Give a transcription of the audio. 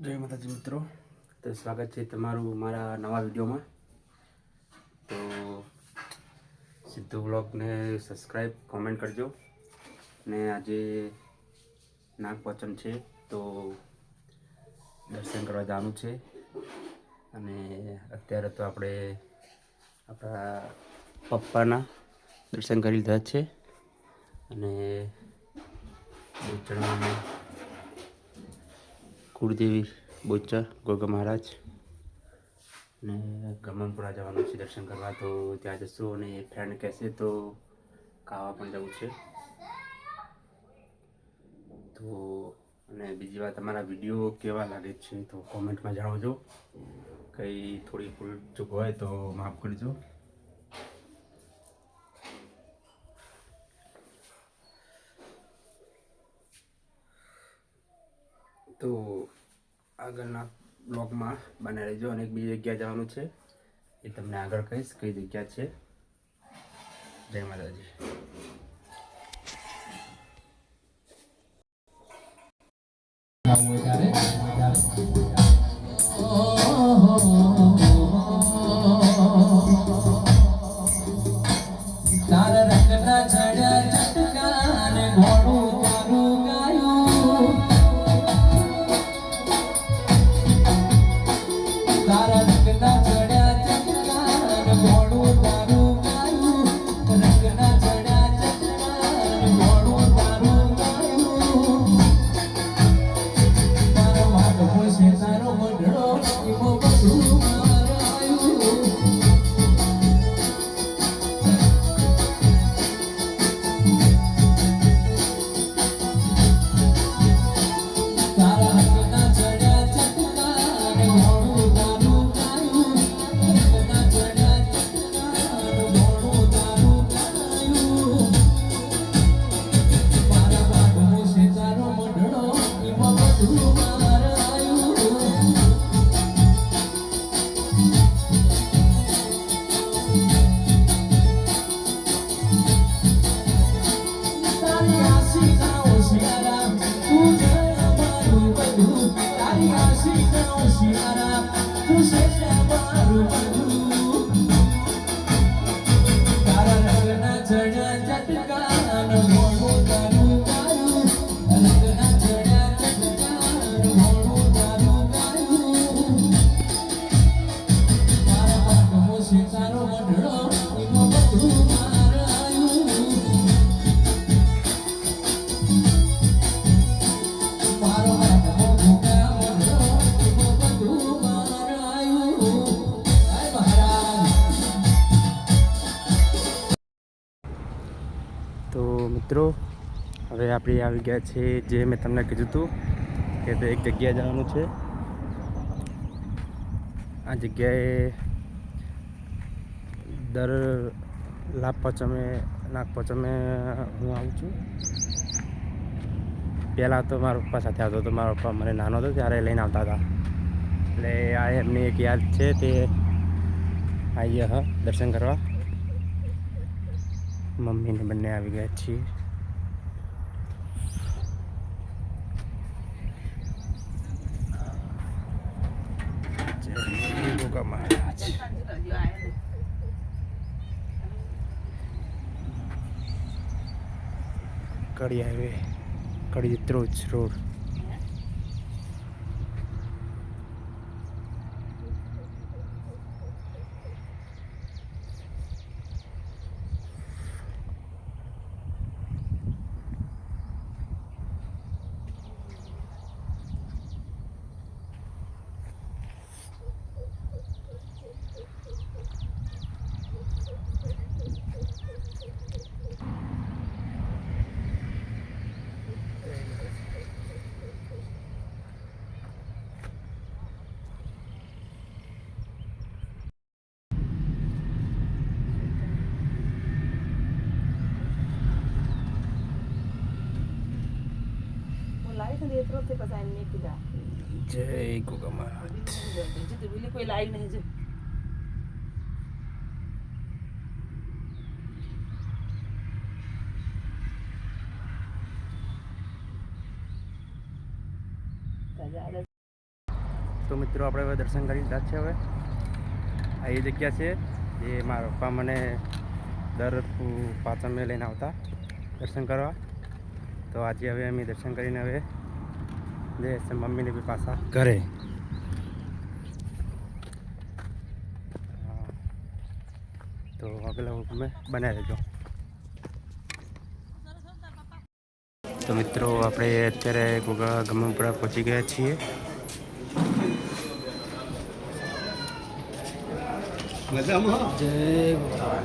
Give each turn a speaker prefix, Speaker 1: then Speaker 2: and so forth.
Speaker 1: જય માતાજી મિત્રો. તો સ્વાગત છે તમારું મારા નવા વિડીયોમાં. તો સિદ્ધુ બ્લોગને સબસ્ક્રાઈબ કોમેન્ટ કરજો. ને આજે નાગપંચમ છે તો દર્શન કરવા જવાનું છે. અને અત્યારે તો આપણે આપણા પપ્પાના દર્શન કરી લીધા છે. અને ચડવામાં કુળદેવી બોચર ગોગા મહારાજ ને ગમનપુરા જવાનું છે દર્શન કરવા, તો ત્યાં જશું અને ફ્રેન્ડ કહેશે તો ખાવા પણ જવું છે. તો અને બીજી વાત, તમારા વીડિયો કેવા લાગે છે તો કોમેન્ટમાં જણાવજો. કંઈ થોડી ભૂલ ચૂક હોય તો માફ કરજો. તો આગળના બ્લોગમાં બને રહેજો અને એક બીજી જગ્યા જવાનું છે. એ તમને આગળ કહીશ કઈ જગ્યા છે. જય માતાજી. મિત્રો, હવે આપણે આવી ગયા છે જે મેં તમને કીધું હતું કે ભાઈ એક જગ્યાએ જવાનું છે. આ જગ્યાએ દર લાભ પચમે નાગ પચમે હું આવું છું. પહેલાં તો મારા પપ્પા સાથે આવતો હતો. મારા પપ્પા મને નાનો હતો ત્યારે લઈને આવતા હતા. એટલે આ એમની એક યાદ છે તે આવીએ હા દર્શન કરવા. મમ્મીને બંને આવી ગયા છીએ. Kadi highway Kadi Troj road. જય ગોગા મહારાજ
Speaker 2: કોઈ લાઈટ નહીં જો
Speaker 1: તો મિત્રો, આપણે હવે દર્શન કરી લીધા છે હવે. આ એ જગ્યા છે જે મારા પપ્પા મને દર પુ- મેં લઈને આવતા દર્શન કરવા. તો આજે હવે અમે દર્શન કરીને હવે જે છે મમ્મીને બી પાછા ઘરે. હા. તો આગલા તમે બનાવી દેજો તો મિત્રો આપણે અત્યારે ગોગા ગમનપુરા પહોંચી ગયા છીએ. જય ભગવાન